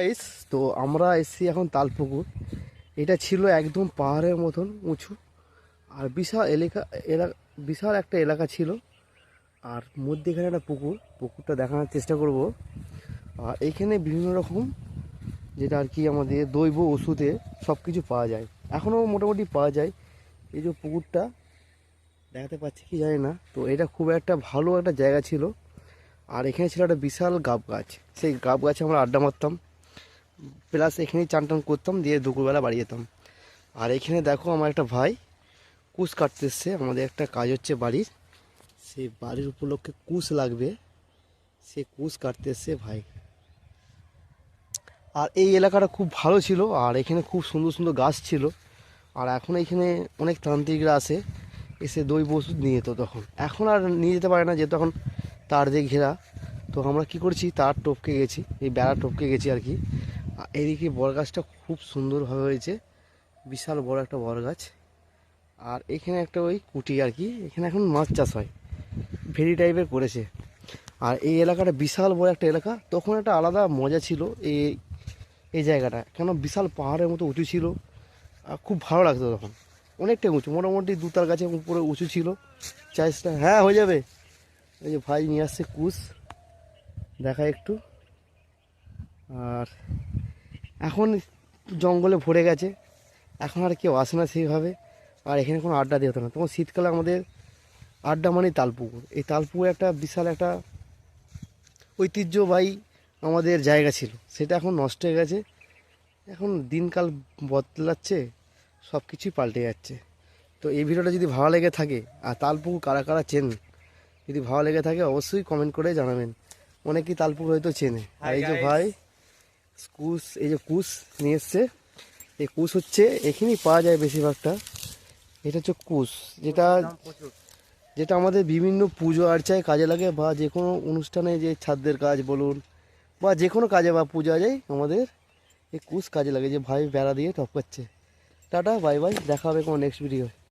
Guys তো আমরা এসেছি এখন তালপুকুর। এটা ছিল একদম পাহাড়ের মতন উঁচু। আর বিশাল এলাকা এলাকা, বিশাল একটা এলাকা ছিল। আর মধ্যেখানে একটা পুকুর, পুকুরটা দেখানোর চেষ্টা করব। আর এখানে বিভিন্ন রকম যেটা আর কি আমাদের দৈব ওষুধে সব কিছু পাওয়া যায়। এখনও মোটামুটি পাওয়া যায়। এই যে পুকুরটা, দেখাতে পাচ্ছি কি জানি না। তো এটা খুব একটা ভালো একটা জায়গা ছিল। আর এখানে ছিল একটা বিশাল গাব গাছ। সেই গাব গাছে আমরা আড্ডা মারতাম। প্লাস এখানেই চান টান করতাম, দিয়ে দুপুরবেলা বাড়ি যেতাম। আর এখানে দেখো আমার একটা ভাই, কুশ কাটতে এসছে আমাদের একটা কাজ হচ্ছে বাড়ির। সেই বাড়ির উপলক্ষে কুশ লাগবে। সে কুশ কাটতে এসছে ভাই। আর এই এলাকাটা খুব ভালো ছিল, আর এখানে খুব সুন্দর সুন্দর গাছ ছিল। আর এখন এখানে অনেক তান্ত্রিকরা আসে এসে দই ওষুধ নিয়ে যেত তখন। এখন আর নিয়ে যেতে পারে না, যেহেতু এখন তার দিয়ে ঘেরা। তো আমরা কি করছি, তার টপকে গেছি, এই বেড়া টপকে গেছি আর কি। আর এদিকে বড় গাছটা খুব সুন্দরভাবে হয়েছে। বিশাল বড় একটা বড় গাছ আর এখানে একটা ওই কুটি আর কি, এখানে এখন মাছ চাষ হয়। ভেরি টাইপের করেছে। আর এই এলাকাটা বিশাল বড় একটা এলাকা। তখন একটা আলাদা মজা ছিল এই এই জায়গাটা। কেন বিশাল পাহাড়ের মতো উঁচু ছিল। আর খুব ভালো লাগতো তখন। অনেকটা উঁচু, মোটামুটি দুতার গাছে উপরে উঁচু ছিল। চাইসটা হ্যাঁ হয়ে যাবে। এই যে ভাই নিয়ে আসছে কুশ। দেখা একটু। আর এখন জঙ্গলে ভরে গেছে। এখন আর কেউ আসে না সেইভাবে। আর এখানে কোনো আড্ডা দিয়ে হতো না। তখন শীতকালে আমাদের আড্ডা মানে তালপুকুর। এই তালপুকুর একটা বিশাল একটা ঐতিহ্যবাহী আমাদের জায়গা ছিল। সেটা এখন নষ্ট হয়ে গেছে। এখন দিনকাল বদলাচ্ছে সব কিছুই পাল্টে যাচ্ছে। তো এই ভিডিওটা যদি ভালো লেগে থাকে আর তালপুকুর কারা কারা চেন যদি ভালো লেগে থাকে অবশ্যই কমেন্ট করে জানাবেন। অনেকেই তালপুকুর হয়তো চেনে। আর এই যে ভাই কুশ এই যে কুশ নিয়ে এসছে। এই কুশ হচ্ছে, এখানেই পাওয়া যায় বেশিরভাগটা। এটা হচ্ছে কুশ যেটা যেটা আমাদের বিভিন্ন পুজো আর্চায় কাজে লাগে, বা যে কোনো অনুষ্ঠানে যে ছাদদের কাজ বলুন, বা যে কোনো কাজে বা পূজা যায় আমাদের এই কুশ কাজে লাগে, যে ভাই বেড়া দিয়ে টপকাচ্ছে। টাটা, বাই বাই, দেখা হবে কোনো নেক্সট ভিডিও